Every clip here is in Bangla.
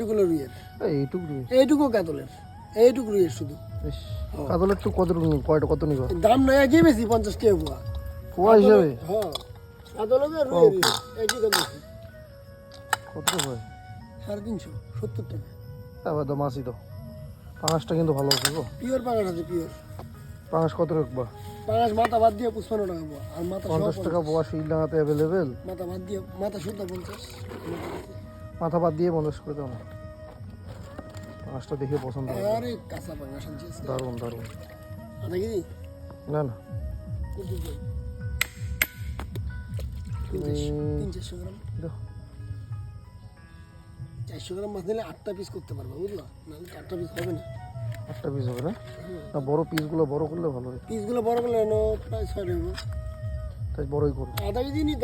এইটুকুলো রুইয়ের। এইটুকু রুই। এইটুকু কাতলের। এইটুকু রুইয়ের শুধু। বেশ কাতলের তো কত রকম কয়টা কত নিবা? দাম নয় একই বেশি পঞ্চাশ টাকা পোয়া। পোয়া হিসাবে? হ্যাঁ। কাতলের রুইয়ের একই দাম বেশি। কত হয়? সাড়ে তিনশো সত্তর টাকা। আবার দাম আসি তো। পাঁচটা কিন্তু ভালো আছে গো। পিওর পাঙাশ আছে পিওর। পাঁচ কত রাখবা পাঙাশ মাথা বাদ দিয়ে পুষ্পান্ন টাকা পোয়া। আর মাথা পঞ্চাশ টাকা পোয়া শিলডাঙাতে অ্যাভেলেবেল মাথা বাদ দিয়ে মাথা শুদ্ধ পঞ্চাশ। মাথা বাদ দিয়ে পঞ্চাশ করে দাও না। পাঁচটা দেখে পছন্দ আরে কাঁচা পাঙাশ দারুণ দারুণ। আধা কেজি না না। চারশো- গ্রাম। মাছ নিলে আটটা পিস করতে পারবে বুঝলা? নাহলে চারটা পিস হবে না। একটা পিস হবে না? না বড় পিসগুলো বড় করলে ভালো হয়। পিসগুলো বড় করলে প্রায় ছয় তাই বড়ই করো আধা কেজি কেজি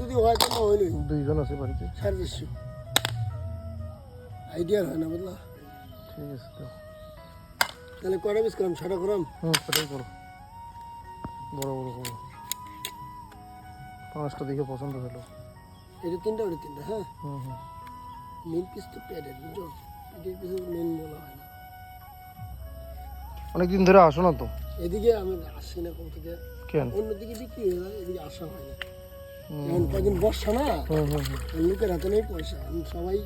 যদি হয় তো হইলই দুইজন আছে বাড়িতে। সাড়ে চারশো আইডিয়ার হয় না বুঝলা? ঠিক আছে দাও তাহলে কয়টা পিস করাম? ছটা করাম? হুম সেটাই করো। বড় বড় করো। পাঁচটা দেখে পছন্দ হলো। এটা তিনটা ওটা তিনটা হ্যাঁ? হুম হুম। মেন পিস তো পেটের বুঝছ? পেটের পিস মেন বলা হয় না। অনেকদিন ধরে আসো না তো? এদিকে আমি আসি না কোথা থেকে। কেন? অন্যদিকে বিক্রি হয়ে যায় এদিকে আসা হয় না। এখন কদিন বর্ষা না। লোকের হাতে নেই পয়সা। সবাই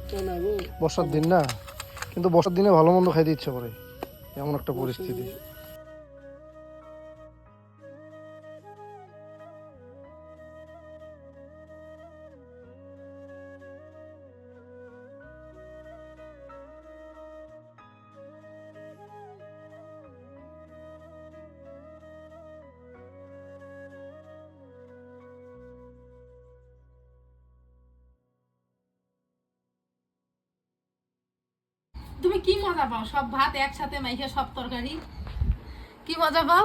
বর্ষার দিন না? কিন্তু বর্ষার দিনে ভালো মন্দ খাইতে ইচ্ছে করে। এমন একটা পরিস্থিতি। তুমি কি মজা পাও? সব ভাত একসাথে মাইখে সব তরকারি? কি মজা পাও?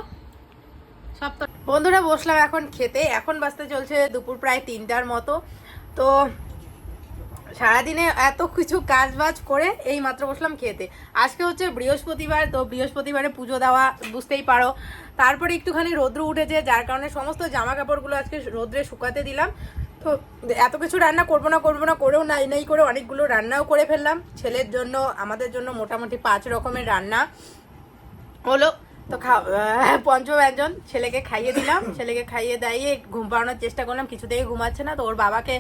সব বন্ধুরা, বসলাম এখন খেতে। এখন বাজতে চলছে দুপুর প্রায় তিনটার মতো। তো সারাদিনে এত কিছু কাজ বাজ করে এই মাত্র বসলাম খেতে। আজকে হচ্ছে বৃহস্পতিবার, তো বৃহস্পতিবারে পুজো দেওয়া, বুঝতেই পারো। তারপরে একটুখানি রৌদ্র উঠেছে, যার কারণে সমস্ত জামা কাপড়গুলো আজকে রোদ্রে শুকাতে দিলাম। তো এত কিছু রান্না করব না করব না করেও নাই নাই করে অনেকগুলো রান্নাও করে ফেললাম। ছেলের জন্য আমাদের জন্য মোটামুটি পাঁচ রকমের রান্না। হলো তো খা আহ, পঞ্চব্যঞ্জন ছেলেকে খাইয়ে দিলাম। ছেলেকে খাইয়ে দাইয়ে ঘুম পাড়ানোর চেষ্টা করলাম কিছুতেই ঘুমাচ্ছে না তো ওর বাবাকে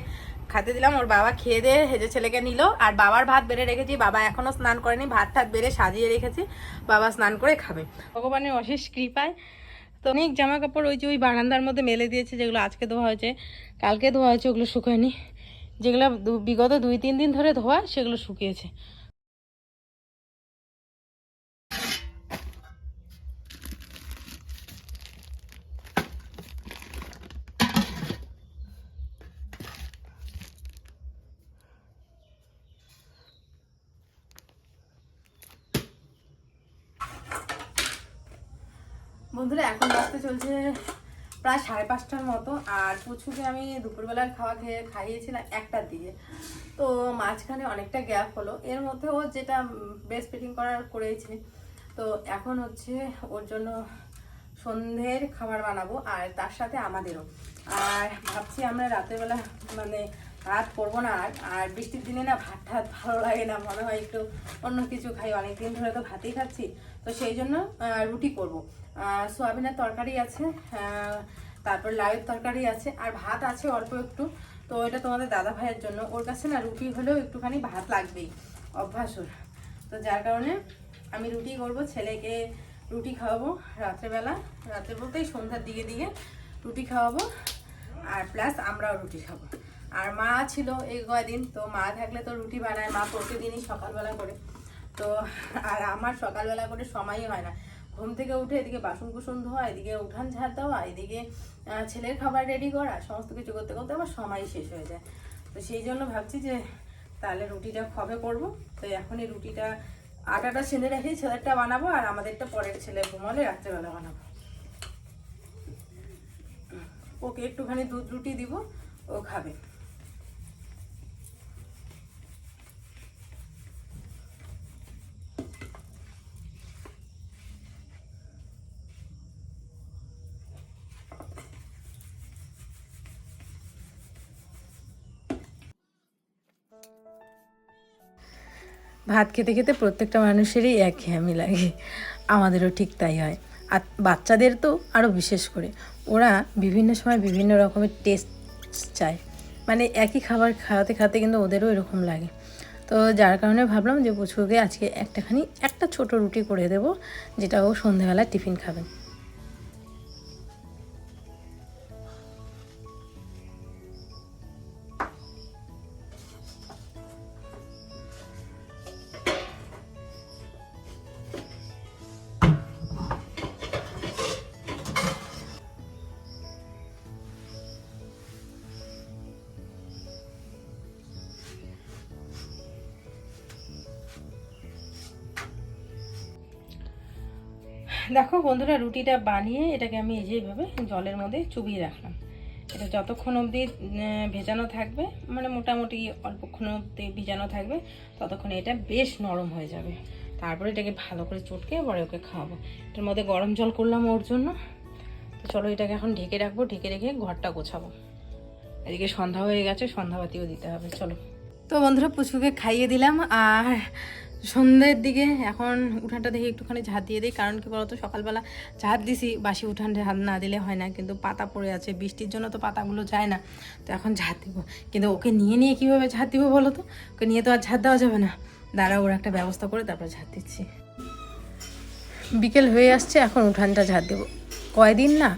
খাতে দিলাম। ওর বাবা খেয়ে দিয়ে হেজে ছেলেকে নিল। আর বাবার ভাত বেড়ে রেখেছি বাবা এখনও স্নান করেনি ভাত ঠাত বেড়ে সাজিয়ে রেখেছি বাবা স্নান করে খাবে। ভগবানের অশেষ কৃপায় তো অনেক জামা কাপড় ওই যে ওই বারান্দার মধ্যে মেলে দিয়েছে, যেগুলো আজকে ধোয়া হয়েছে, কালকে ধোয়া হয়েছে, ওগুলো শুকায়নি। যেগুলো বিগত দুই তিন দিন ধরে ধোয়া, সেগুলো শুকিয়েছে। বন্ধুরা এখন বাজতে চলছে প্রায় সাড়ে পাঁচটার মতো, আর পুচকুকে আমি দুপুরবেলার খাওয়া খেয়ে খাইয়েছিলাম একটার দিকে। তো মাঝখানে অনেকটা গ্যাপ হলো। এর মধ্যে ও যেটা বেস্ট ফিটিং করার করেছে তো এখন হচ্ছে ওর জন্য সন্ধ্যের খাবার বানাবো, আর তার সাথে আমাদেরও। আর ভাবছি আমরা রাতেরবেলা মানে ভাত করব না আর আর বৃষ্টির দিনে না ভাত ঠাত ভালো লাগে না, মনে হয় একটু অন্য কিছু খাই। অনেকদিন ধরে তো ভাতই খাচ্ছি, তো সেই জন্য রুটি করব। সোয়াবিনের তরকারি আছে তারপর লাউয়ের তরকারি আছে, আর ভাত আছে অল্প একটু। তো এটা তোমাদের দাদা ভাইয়ের জন্য। ওর কাছে না রুটি হলেও একটুখানি ভাত লাগবেই, অভ্যাস ওর। তো যার কারণে আমি রুটি করব, ছেলেকে রুটি খাওয়াবো রাত্রেবেলা। রাত্রে বলতেই সন্ধ্যার দিকে দিকে রুটি খাওয়াবো, আর প্লাস আমরাও রুটি খাব। আর মা ছিল এই কয়দিন, তো মা থাকলে তো রুটি বানায়, মা প্রতিদিনই সকালবেলা করে। তো আর আমার সকালবেলা করে সময়ই হয় না। ঘুম থেকে উঠে এদিকে বাসন কুসন ধোয়া, এদিকে উঠান ঝাড় দেওয়া, এদিকে ছেলের খাবার রেডি করা, সমস্ত কিছু করতে করতে আমার সময় শেষ হয়ে যায়। তো সেই জন্য ভাবছি যে তাহলে রুটিটা কবে করব? তো এখন এই রুটিটা আটাটা ছেলে রেখে ছেলেরটা বানাবো আর আমাদেরটা পরের ছেলে ঘুমালে রাত্রেবেলা বানাবো। ওকে একটুখানি দুধ রুটি দিব, ও খাবে। ভাত খেতে খেতে প্রত্যেকটা মানুষেরই একঘেয়েমি লাগে। আমাদেরও ঠিক তাই হয়। আর বাচ্চাদের তো আরও বিশেষ করে। ওরা বিভিন্ন সময় বিভিন্ন রকমের টেস্ট চায়। মানে একই খাবার খাওয়াতে খাওয়াতে কিন্তু ওদেরও এরকম লাগে। তো যার কারণে ভাবলাম যে পুচকুকে আজকে একটাখানি একটা ছোট রুটি করে দেব, যেটা ও সন্ধেবেলায় টিফিন খাবে। দেখো বন্ধুরা, রুটিটা বানিয়ে এটাকে আমি এই যে এইভাবে জলের মধ্যে চুবিয়ে রাখলাম। এটা যতক্ষণ অবধি ভেজানো থাকবে মানে মোটামুটি অল্পক্ষণ অবধি ভিজানো থাকবে, ততক্ষণ এটা বেশ নরম হয়ে যাবে। তারপরে এটাকে ভালো করে চটকে পরে ওকে খাওয়াবো। এটার মধ্যে গরম জল করলাম ওর জন্য। তো চলো এটাকে এখন ঢেকে রাখব, ঢেকে রেখে ঘরটা গোছাবো। এদিকে সন্ধ্যা হয়ে গেছে, সন্ধ্যাবাতিও দিতে হবে, চলো। তো বন্ধুরা, পুচকুকে খাইয়ে দিলাম, আর সন্ধ্যের দিকে এখন উঠানটা দেখে একটুখানি ঝাঁট দিয়ে দিই, কারণ কি বলতো, সকালবেলা ঝাঁট দিছি, বাসি উঠান ঝাঁট না দিলে হয় না, কিন্তু পাতা পড়ে আছে, বৃষ্টির জন্য তো পাতাগুলো যায় না, তো এখন ঝাঁট দিব। কিন্তু ওকে নিয়ে নিয়ে কীভাবে ঝাঁট দিব বলো তো? ওকে নিয়ে তো আর ঝাঁট দেওয়া যাবে না। দাঁড়া ওর একটা ব্যবস্থা করে তারপর ঝাঁট দিচ্ছি। বিকেল হয়ে আসছে, এখন উঠানটা ঝাঁট দেবো। কয়দিন না,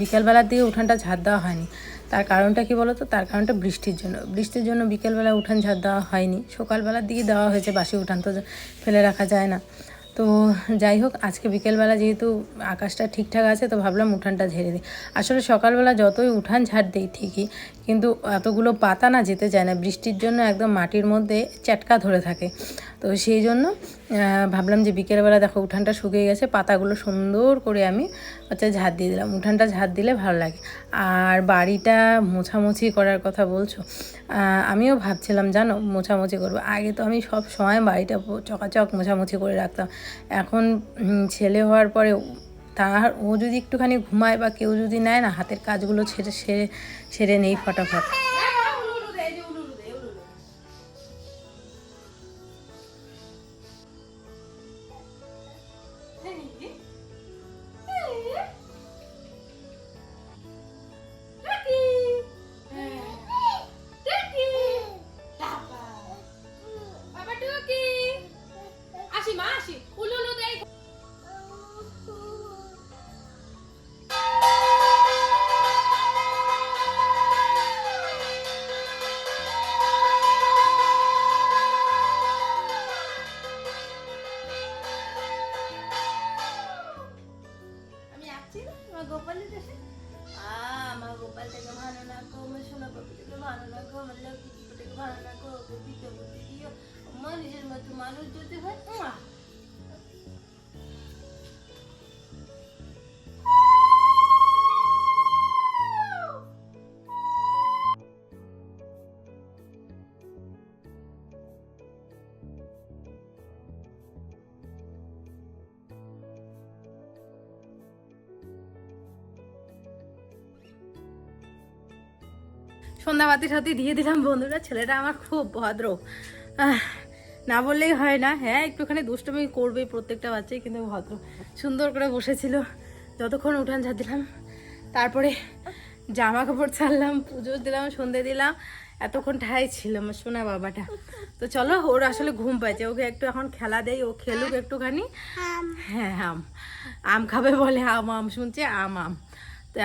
বিকেলবেলার দিকে উঠানটা ঝাঁট দেওয়া হয়নি। তার কারণটা কি বলতো? তার কারণটা বৃষ্টির জন্য। বৃষ্টির জন্য বিকেলবেলা উঠান ঝাঁট দেওয়া হয়নি। সকালবেলার দিকে দেওয়া হয়েছে, বাসি উঠান তো ফেলে রাখা যায় না। তো যাই হোক, আজকে বিকেলবেলা যেহেতু আকাশটা ঠিকঠাক আছে, তো ভাবলাম উঠানটা ঝেড়ে দিই। আসলে সকালবেলা যতই উঠান ঝাড় দিই ঠিকই কিন্তু এতগুলো পাতা না যেতে চায় না। বৃষ্টির জন্য একদম মাটির মধ্যে চ্যাটকা ধরে থাকে। তো সেই জন্য ভাবলাম যে বিকেলবেলা দেখো উঠানটা শুকিয়ে গেছে, পাতাগুলো সুন্দর করে আমি হচ্ছে ঝাড় দিয়ে দিলাম। উঠানটা ঝাড় দিলে ভালো লাগে। আর বাড়িটা মোছামুছি করার কথা বলছো আমিও ভাবছিলাম জানো মোছামুছি করব। আগে তো আমি সব সময় বাড়িটা চকাচক মোছামুছি করে রাখতাম। এখন ছেলে হওয়ার পরে তার, ও যদি একটুখানি ঘুমায় বা কেউ যদি নেয় না, হাতের কাজগুলো ছেড়ে সেরে সেরে নেই ফটাফট। যদি হয়। সন্ধ্যাবাতির সাথে দিয়ে দিলাম বন্ধুরা। ছেলেটা আমার খুব ভদ্র। না বললেই হয় না। হ্যাঁ একটুখানি দুষ্টমি করবে প্রত্যেকটা বাচ্চাই কিন্তু ভদ্র। সুন্দর করে বসেছিল। যতক্ষণ উঠান ঝাড় দিলাম তারপরে জামা কাপড় ছাড়লাম পুজো দিলাম সন্ধে দিলাম। এতক্ষণ ঠাই ছিল আমার সোনা বাবাটা। তো চলো ওর আসলে ঘুম পাইছে। ওকে একটু এখন খেলা দেয় ও খেলুক একটুখানি। হ্যাঁ আম। আম খাবে বলে আম আম শুনছে আম আম। তো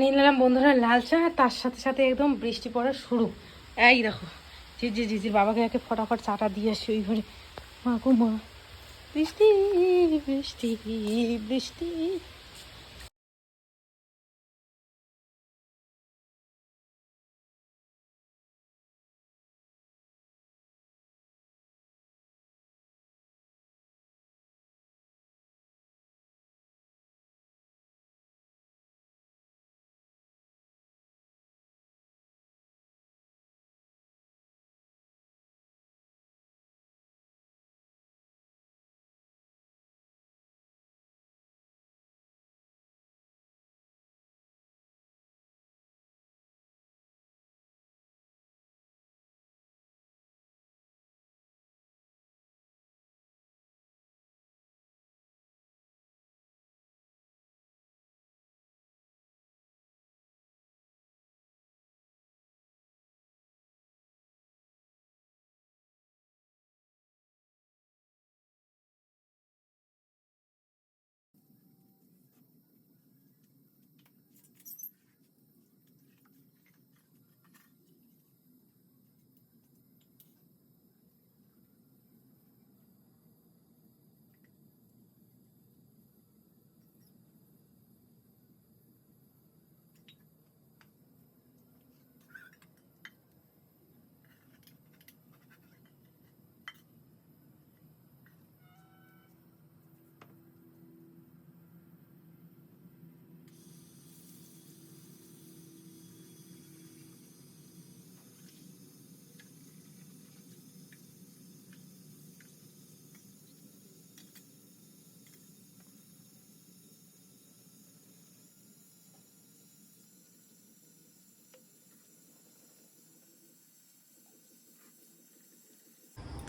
বানিয়ে নিলাম বন্ধুরা লাল চা তার সাথে সাথে একদম বৃষ্টি পড়া শুরু। এই দেখো ঝিঝি ঝিঝির বাবাকে একে ফটাফট চাটা দিয়ে আসি ওই ঘরে। মা গো মা, বৃষ্টি বৃষ্টি বৃষ্টি।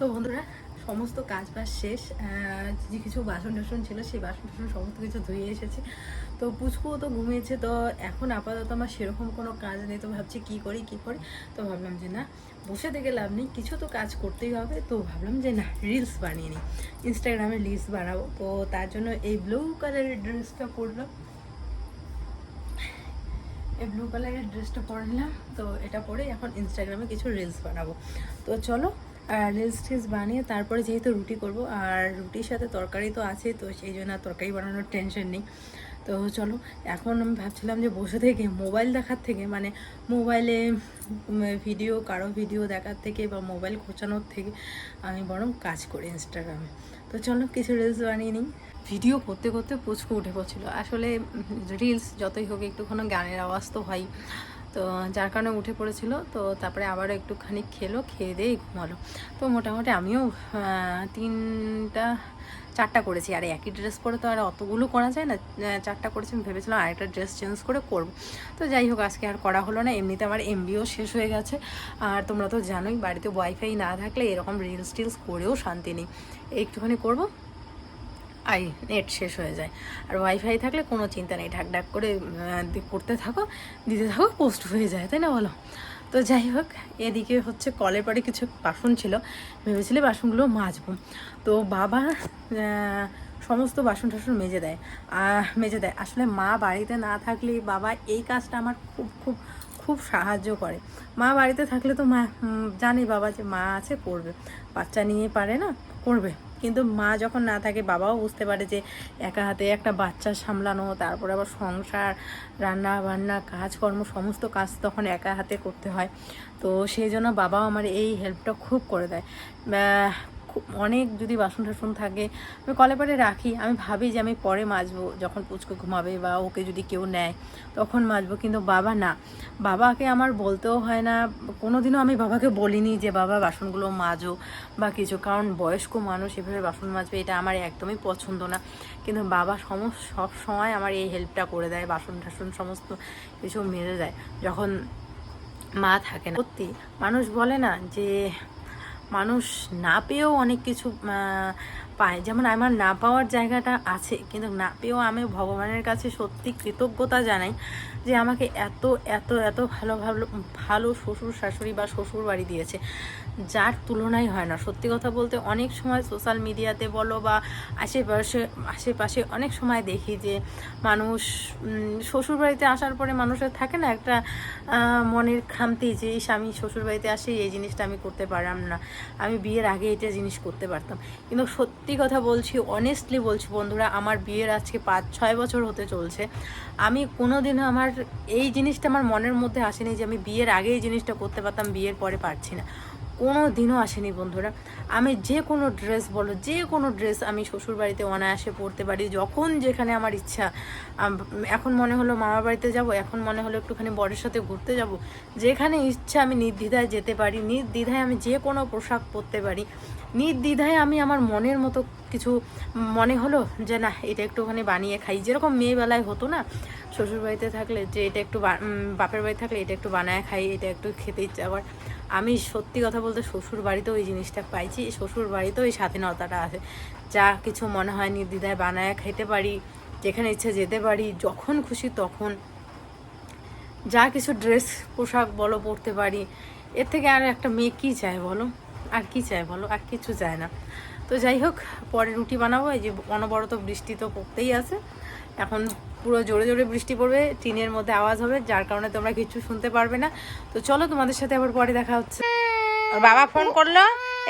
তো বন্ধুরা, সমস্ত কাজ বাজ শেষ যে কিছু বাসন টাসন ছিল সেই বাসন টাসন সমস্ত কিছু ধুয়ে এসেছে। তো পুচকুও তো ঘুমিয়েছে, তো এখন আপাতত আমার সেরকম কোনো কাজ নেই, তো ভাবছি কি করি কি করি? তো ভাবলাম যে না, বসে থেকে লাভ নেই, কিছু তো কাজ করতেই হবে, তো ভাবলাম যে না রিলস বানিয়ে নিই। ইনস্টাগ্রামে রিলস বানাবো, তো তার জন্য এই ব্লু কালারের ড্রেসটা পরলাম। এই ব্লু কালারের ড্রেসটা পরে নিলাম তো এটা পরে এখন ইনস্টাগ্রামে কিছু রিলস বানাবো। তো চলো রিলস টিলস বানিয়ে তারপরে যেহেতু রুটি করব, আর রুটির সাথে তরকারি তো আছে, তো সেই জন্য আর তরকারি বানানোর টেনশন নেই। তো চলো, এখন আমি ভাবছিলাম যে বসে থেকে মোবাইল দেখার থেকে মানে মোবাইলে ভিডিও কারও ভিডিও দেখার থেকে বা মোবাইল খোঁচানোর থেকে আমি বরং কাজ করি ইনস্টাগ্রামে তো চলো, কিছু রিলস বানিয়ে নিই। ভিডিও করতে করতে পুচকু উঠে পড়ছিলো। আসলে রিলস যতই হোক, একটুখানি গানের আওয়াজ তো হয়। তো যার কারণে উঠে পড়েছিল, তো তারপরে আবারও একটুখানি খেলো, খেয়ে দিয়ে ঘুমালো। তো মোটামুটি আমিও তিনটা, চারটা করেছি। আর একই ড্রেস পরে তো আর অতগুলো করা যায় না চারটা করেছি। আমি ভেবেছিলাম আরেকটা ড্রেস চেঞ্জ করে করব। তো যাই হোক, আজকে আর করা হলো না। এমনিতে আমার এমবিও শেষ হয়ে গেছে। আর তোমরা তো জানোই, বাড়িতে ওয়াইফাই না থাকলে এরকম রিলস টিলস করেও শান্তি নেই। একটুখানি করব। আই, নেট শেষ হয়ে যায়। আর ওয়াইফাই থাকলে কোনো চিন্তা নেই। ঢাক ঢাক করে করতে থাকো, দিতে থাকো পোস্ট হয়ে যায়, তাই না বলো? তো যাই হোক, এদিকে হচ্ছে কলের পরে কিছু বাসন ছিল। ভেবেছিলে বাসনগুলো মাজবো। তো বাবা সমস্ত বাসন টাসন মেজে দেয়। মেজে দেয়। আসলে মা বাড়িতে না থাকলে বাবা এই কাজটা আমার খুব খুব খুব সাহায্য করে। মা বাড়িতে থাকলে তো মা জানে বাবা যে মা আছে, করবে। বাচ্চা নিয়ে পারে না, করবে। কিন্তু মা যখন না থাকে বাবাও বুঝতে পারে যে একা হাতে একটা বাচ্চা সামলানো, তারপরে আবার সংসার রান্না বান্না কাজকর্ম, সমস্ত কাজ তখন একা হাতে করতে হয়। তো সেই জন্য বাবাও আমার এই হেল্পটা খুব করে দেয়। অনেক যদি বাসন টাসন থাকে, আমি কলে পরে রাখি। আমি ভাবি যে আমি পরে মাজবো, যখন পুচকো ঘুমাবে বা ওকে যদি কেউ নেয়, তখন মাজবো। কিন্তু বাবা না। বাবাকে আমার বলতেও হয় না। কোনোদিনও আমি বাবাকে বলিনি যে, বাবা, বাসনগুলো মাজো বা কিছু। কারণ বয়স্ক মানুষ এভাবে বাসন মাজবে, এটা আমার একদমই পছন্দ না। কিন্তু বাবা সমস্ত সব সময় আমার এই হেল্পটা করে দেয়, বাসন টাসন সমস্ত কিছু মেরে দেয়, যখন মা থাকে না। সত্যি, মানুষ বলে না যে মানুষ না পেয়েও অনেক কিছু পায়। যেমন আমার না পাওয়ার জায়গাটা আছে কিন্তু না পেয়েও আমি ভগবানের কাছে সত্যি কৃতজ্ঞতা জানাই যে আমাকে এত এত এত ভালো ভালো ভালো শ্বশুর শাশুড়ি বা শ্বশুর বাড়ি দিয়েছে। যার তুলনাই হয় না। সত্যি কথা বলতে অনেক সময় সোশ্যাল মিডিয়াতে বলো বা আশেপাশে আশেপাশে অনেক সময় দেখি যে মানুষ শ্বশুর বাড়িতে আসার পরে মানুষের থাকে না একটা মনের খামতি যে ইস, আমি শ্বশুর বাড়িতে আসি এই জিনিসটা আমি করতে পারলাম না। আমি বিয়ের আগে এটা জিনিস করতে পারতাম। কিন্তু সত্যি কথা বলছি অনেস্টলি বলছি বন্ধুরা, আমার বিয়ের আজকে পাঁচ, ছয় বছর হতে চলছে। আমি কোনোদিনও আমার এই জিনিসটা আমার মনের মধ্যে আসেনি যে আমি বিয়ের আগে এই জিনিসটা করতে পারতাম, বিয়ের পরে পারছি না। কোনো দিনও আসেনি বন্ধুরা। আমি যে কোনো ড্রেস বলো, যে কোনো ড্রেস আমি শ্বশুর বাড়িতে অনায়াসে পরতে পারি, যখন যেখানে আমার ইচ্ছা। এখন মনে হলো মামার বাড়িতে যাব, এখন মনে হলো একটুখানি বরের সাথে ঘুরতে যাব। যেখানে ইচ্ছা আমি নির্দ্বিধায় যেতে পারি, নির্দ্বিধায় আমি যে কোনো পোশাক পরতে পারি। নির্দ্বিধায় আমি আমার মনের মতো কিছু মনে হলো যে না এটা একটুখানি বানিয়ে খাই। যেরকম মেয়েবেলায় হতো না শ্বশুর বাড়িতে থাকলে যে, এটা একটু বাপের বাড়ি থাকলে এটা একটু বানায় খাই, এটা একটু খেতে ইচ্ছা আবার আমি সত্যি কথা বলতে শ্বশুর বাড়িতেও এই জিনিসটা পাইছি। শ্বশুর বাড়িতেও এই স্বাধীনতাটা আছে। যা কিছু মনে হয় নির্দ্বিধায় বানায় খেতে পারি, যেখানে ইচ্ছা যেতে পারি, যখন খুশি তখন। যা কিছু ড্রেস পোশাক বলো, পরতে পারি। এর থেকে আর একটা মেয়ে কী চায় বলো? কি চায় বলো? আর কিছু চায় না। তো যাই হোক পরে রুটি বানাবো। এই যে অনবরত বৃষ্টি তো পড়তেই আছে। এখন পুরো জোরে জোরে বৃষ্টি পড়বে, টিনের মধ্যে আওয়াজ হবে, যার কারণে তোমরা কিছু শুনতে পারবে না। তো চলো, তোমাদের সাথে আবার পরে দেখা হচ্ছে। ওর বাবা ফোন করল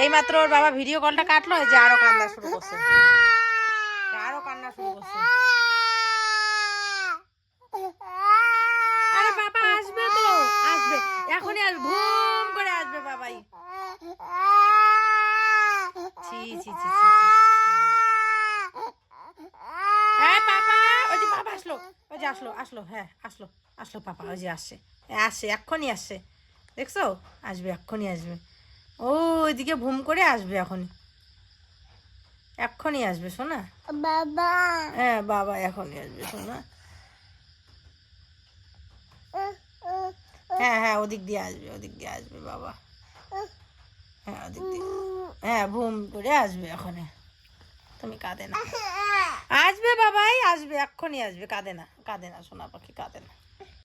এই মাত্র ওর বাবা ভিডিও কলটা কাটলো যে আরও কান্না শুরু করছে। আরও কান্না শুরু করছে। আরে বাবা, আসবে তো। আসবে। এখনই আসবে ঘুম করে আসবে বাবাই। ছি। হ্যাঁ পাপা ওই যে পাপা আসলো ওই যে আসলো আসলো হ্যাঁ আসলো আসলো পাপা ওই যে আসছে এ, এক্ষুনি আসছে দেখছ? আসবে এক্ষুনি আসবে। ও ওইদিকে ভুম করে আসবে এখনই এক্ষুনি আসবে শোনা বাবা। হ্যাঁ বাবা এখনই আসবে শোনা হ্যাঁ হ্যাঁ ওদিক দিয়ে আসবে ওদিক দিয়ে আসবে বাবা। হ্যাঁ হ্যাঁ ঘুম করে আসবে এখন তুমি কাঁদে না। আসবে বাবাই আসবে এক্ষুনি আসবে। কাঁদে না কাঁদে না সোনা পাখি কাঁদে না।